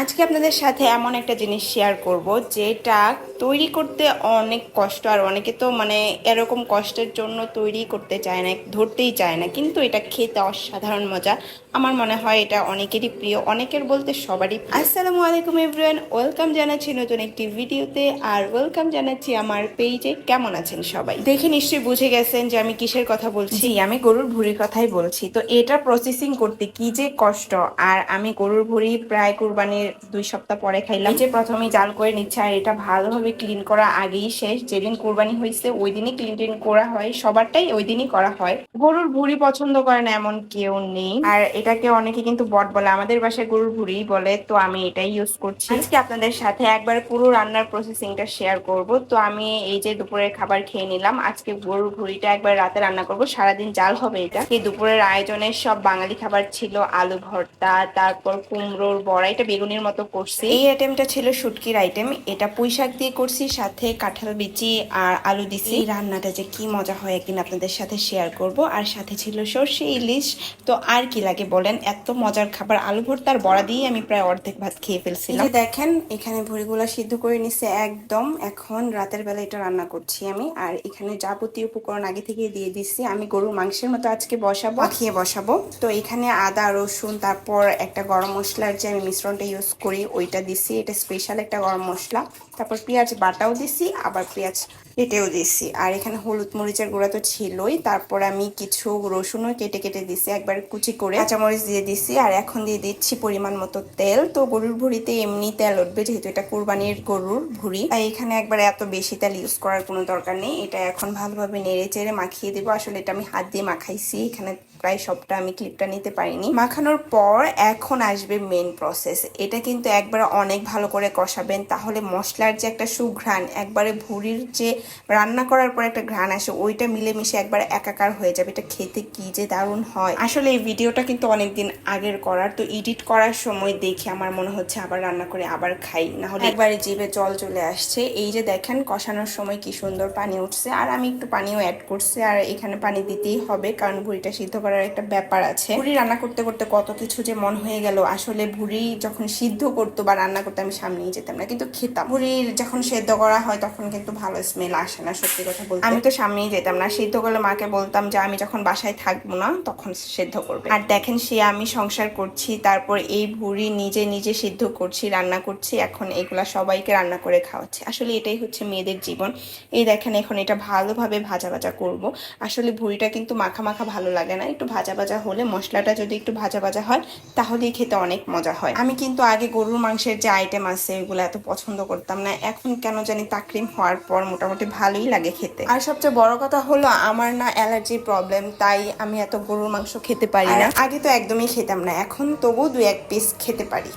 আজকে আপনাদের সাথে এমন একটা জিনিস শেয়ার করব, যেটা তৈরি করতে অনেক কষ্ট, আর অনেকে তো মানে এরকম কষ্টের জন্য তৈরি করতে চায় না, ধরতেই চায় না, কিন্তু এটা খেতে অসাধারণ মজা। আমার মনে হয় এটা অনেকেরই প্রিয়, অনেকের বলতে সবারই আসসালামু আলাইকুম এভরিওয়ান ওয়েলকাম জানাচ্ছি নতুন একটি ভিডিওতে আর ওয়েলকাম জানাচ্ছি আমার পেজে কেমন আছেন সবাই? দেখে নিশ্চয়ই বুঝে গেছেন যে আমি কিসের কথা বলছি। আমি গরুর ভুঁড়ির কথাই বলছি। তো এটা প্রসেসিং করতে কি যে কষ্ট, আর আমি গরুর ভুঁড়ি প্রায় কুরবানির দুই সপ্তাহ পরে খাইলাম। যে প্রথমেই জাল করে নিচ্ছে আর এটা ভালোভাবে ক্লিন করা আগেই শেষ। যেদিন কুরবানি হয়েছে ওই দিনই ক্লিন টিন করা হয়। সবারটাই ওই দিনই করা হয়। গরুর ভুঁড়ি পছন্দ করে না এমন কেউ নেই। আর এটাকে অনেকে কিন্তু বট বলে। আমাদের বাসায় গরুর ভুঁড়ি বলে, তো আমি এটাই ইউজ করছি। আজকে আপনাদের সাথে একবার পুরো রান্নার প্রসেসিংটা শেয়ার করব। তো আমি এই যে দুপুরের খাবার খেয়ে নিলাম। আজকে গরুর ভুঁড়িটা একবার রাতে রান্না করব। সারাদিন জাল হবে এটা। এই দুপুরের আয়োজনে সব বাঙালি খাবার ছিল আলু ভর্তা, তারপর কুমড়োর বড়া। এটা বেগুনের মতো করছি। এই আইটেমটা ছিল শুটকির আইটেম। এটা পুঁই শাক দিয়ে করছি সাথে কাঁঠাল বিচি আর আলু দিছি। এই রান্নাটা যে কি মজা হয় একদিন আপনাদের সাথে শেয়ার করব। আর সাথে ছিল সর্ষে ইলিশ। তো আর কি লাগে বলেন? এত মজার খাবার। আলু ভর্তা আর বড়া দিয়ে আমি প্রায় অর্ধেক ভাত খেয়ে ফেলছিলাম। যে দেখেন এখানে ভুড়িগুলো সিদ্ধ করে নিছে একদম। এখন রাতের বেলা এটা রান্না করছি আমি। আর এখানে যাবতীয় উপকরণ আগে থেকে দিয়ে দিচ্ছি আমি গরুর মাংসের মতো আজকে বসাবো। খেয়ে বসাবো। তো এখানে আদা রসুন তারপর একটা গরম মশলার যে আমি মিশ্রণটা ইউজ করি, ওইটা দিছি। এটা স্পেশাল একটা গরম মশলা। তারপর পেঁয়াজ বাটাও দিছি, আবার পেঁয়াজ কেটেও দিছি। আর এখানে হলুদ মরিচের গুঁড়া তো ছিলই। তারপর আমি কিছু রসুনও কেটে কেটে দিছি, একবার কুচি করে। কাঁচামরিচ দিয়ে দিছি, আর এখন দিয়ে দিচ্ছি পরিমাণ মতো তেল। তো গরুর ভুড়িতে এমনি তেল উঠবে, যেহেতু এটা কুরবানির গরুর ভুড়ি। তাই এখানে একবার এত বেশি তেল ইউজ করার কোনো দরকার নেই। এটা এখন ভালোভাবে নেড়ে চেড়ে মাখিয়ে দেবো। আসলে এটা আমি হাত দিয়ে মাখাইছি, এখানে প্রায় সবটা আমি ক্লিপটা নিতে পারিনি। মাখানোর পর এখন আসবে মেন প্রসেস এটা কিন্তু একবার অনেক ভালো করে কষাবেন, তাহলে মশলার যে একটা সুঘ্রাণ, একবারে ভুড়ির যে রান্না করার পর একটা ঘ্রাণ আসে, ওইটা মিলেমিশে একবার একাকার হয়ে যাবে। এটা খেতে কি যে দারুণ হয়। আসলে এই ভিডিওটা কিন্তু অনেকদিন আগের করার, তো এডিট করার সময় দেখে আমার মনে হচ্ছে আবার রান্না করে আবার খাই। না হলে একবারে জিভে জল চলে আসছে। এই যে দেখেন, কষানোর সময় কি সুন্দর পানি উঠছে। আর আমি একটু পানিও অ্যাড করছি, আর এখানে পানি দিতেই হবে, কারণ ভুড়িটা সিদ্ধ করার একটা ব্যাপার আছে। ভুড়ি রান্না করতে করতে কত কিছু যে মন হয়ে গেল। আসলে ভুড়ি যখন সিদ্ধ করতো বা রান্না করতে আমি সামনেই যেতাম না, কিন্তু খেতাম। ভুড়ির যখন সেদ্ধ করা হয় তখন কিন্তু ভালো স্মেল আসে না, সত্যি কথা বলতে। আমি তো সামনেই যেতাম না। সিদ্ধ করলে মাকে বলতাম যে, আমি যখন বাসায় থাকব না, তখন সেদ্ধ করবে। আর দেখেন সে আমি সংসার করছি, তারপর এই ভুড়ি নিজে নিজে সিদ্ধ করছি, রান্না করছি, এখন এগুলা সবাইকে রান্না করে খাওয়াচ্ছি। আসলে এটাই হচ্ছে মেয়েদের জীবন। এই দেখেন এখন এটা ভালোভাবে ভাজা ভাজা করব। আসলে ভুড়িটা কিন্তু মাখা মাখা ভালো লাগে না একটু ভাজা ভাজা হলে মশলাটা যদি একটু ভাজা ভাজা হয় তাহলেই খেতে অনেক মজা হয়। আমি কিন্তু আগে গরুর মাংসের যে আইটেম আছে এগুলো এত পছন্দ করতাম না। এখন কেন জানি তাকরিম হওয়ার পর মোটামুটি ভালোই লাগে খেতে। আর সবচেয়ে বড় কথা হলো আমার না অ্যালার্জির প্রবলেম তাই আমি এত গরুর মাংস খেতে পারি না। আগে তো একদমই খেতাম না এখন তবু দু এক পিস খেতে পারি।